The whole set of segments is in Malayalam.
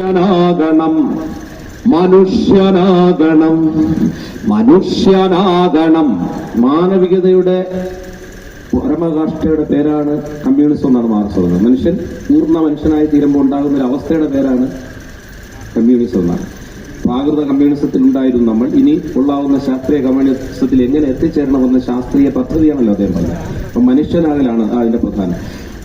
മനുഷ്യനാകണം. മനുഷ്യനാകണം. മനുഷ്യനാകണം. മാനവികതയുടെ പരമകാഷ്ഠയുടെ പേരാണ് കമ്മ്യൂണിസം എന്നാണ് മാർക്സ് മനുഷ്യൻ പൂർണ മനുഷ്യനായി തീരുമ്പോൾ ഉണ്ടാകുന്ന ഒരു അവസ്ഥയുടെ പേരാണ് കമ്മ്യൂണിസം എന്നാണ്. പ്രാകൃത കമ്മ്യൂണിസത്തിൽ ഉണ്ടായിരുന്നു നമ്മൾ. ഇനി ഉള്ളാവുന്ന ശാസ്ത്രീയ കമ്മ്യൂണിസത്തിൽ എങ്ങനെ എത്തിച്ചേരണമെന്ന ശാസ്ത്രീയ പദ്ധതിയാണല്ലോ അദ്ദേഹം പറഞ്ഞത്. അപ്പൊ മനുഷ്യനാകലാണ് അതിന്റെ പ്രധാനം.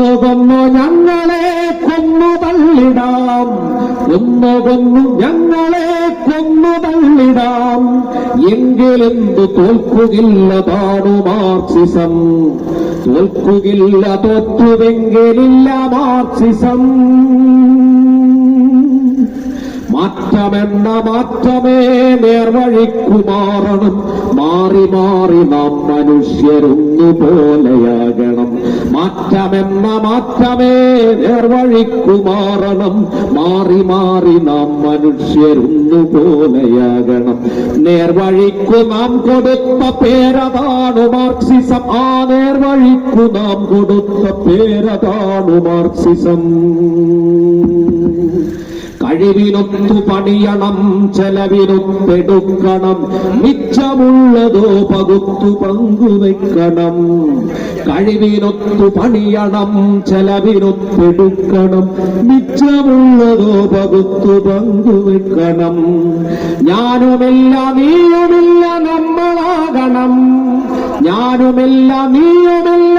കൊന്നു കൊന്നു ഞങ്ങളെ കൊന്നു തള്ളിടാം കൊന്നു കൊന്നു ഞങ്ങളെ കൊന്നു തള്ളിടാം എങ്കിലെന്തു തോൽക്കുകില്ലതാണു മാർക്സിസം. തോൽക്കുകില്ല തോറ്റുവെങ്കിലില്ല മാർക്സിസം. മാറ്റമെന്ന മാറ്റമേ നേർവഴിക്കു മാറണം മാറി മാറി നാം മനുഷ്യരൊന്നു പോലെയാകണം മാറ്റമെന്ന മാറ്റമേ നേർവഴിക്കു മാറണം മാറി മാറി നാം മനുഷ്യരൊന്നു പോലെയാകണം നേർവഴിക്കു നാം കൊടുത്ത പേരതാണ് മാർക്സിസം. ആ നേർവഴിക്കു നാം കൊടുത്ത പേരതാണ് മാർക്സിസം. കഴിവിനൊത്തു പണിയണം ചെലവിനൊത്തെടുക്കണം മിച്ചമുള്ളതോ പകുത്തു പങ്കുവെക്കണം. കഴിവിനൊത്തു പണിയണം ചെലവിനൊത്തെടുക്കണം മിച്ചമുള്ളതോ പകുത്തു പങ്കുവെക്കണം. ഞാനുമില്ല നീയുമില്ല നമ്മളാകണം. ഞാനുമില്ല നീയുമില്ല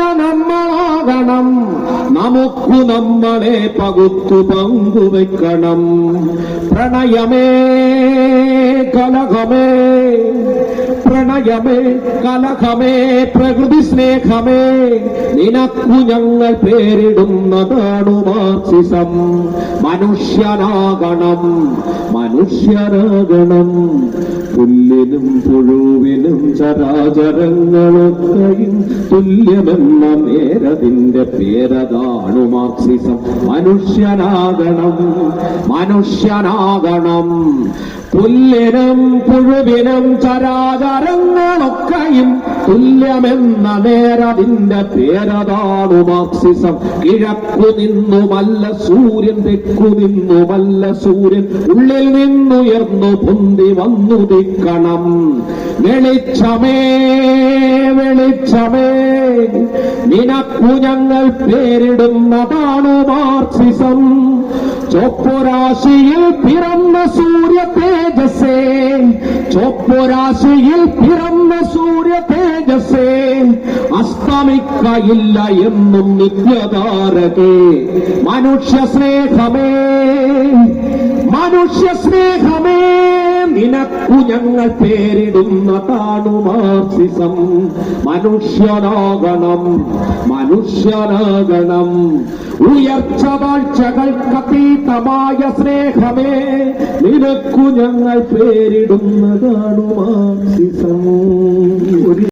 നമ്മളാകണം നമുക്കു നമ്മളെ പകുത്തു പങ്കുവെക്കണം പ്രണയമേ കലഹമേ പ്രണയമേ കലഹമേ പ്രകൃതി സ്നേഹമേ നിനക്കു ഞങ്ങൾ പേരിടുന്നതാണ് മാർസിസം. മനുഷ്യനാകണം മനുഷ്യനാകണം. പുല്ലിനും പുഴുവിനും ചരാചരങ്ങളൊക്കെയും തുല്യമെന്ന നേരതിന്റെ പേരതാണു മാർക്സിസം. മനുഷ്യനാകണം മനുഷ്യനാകണം. പുല്ലിനും പുഴുവിനും ചരാചരങ്ങളൊക്കെയും തുല്യമെന്ന നേരതിന്റെ പേരതാണു മാർക്സിസം. കിഴക്കു നിന്നുമല്ല സൂര്യൻ തെക്കു നിന്നുമല്ല സൂര്യൻ. ഉള്ളിൽ നിന്നുയർന്നു പൊന്തി വന്നു ദിക്കണം വെളിച്ചമേ വെളിച്ചമേ നിനക്കു ഞങ്ങൾ പേരിടുന്നതാണു മാർക്സിസം. ചൊപ്പുരാശിയിൽ പിറന്ന സൂര്യ തേജസ്സേ. ചൊപ്പൊരാശിയിൽ പിറന്ന സൂര്യ തേജസ്സേ. അസ്തമിക്കയില്ല എന്നും നിത്യതാരകേ. മനുഷ്യ സ്നേഹമേ. നിനക്കു ഞങ്ങൾ പേരിടുന്നതാണു മാർസിസം. മനുഷ്യനാകണം മനുഷ്യനാകണം. ഉയർച്ച താഴ്ചകൾക്കതീതമായ സ്നേഹമേ നിനക്കു ഞങ്ങൾ പേരിടുന്നതാണു മാർക്സിസം ഒരു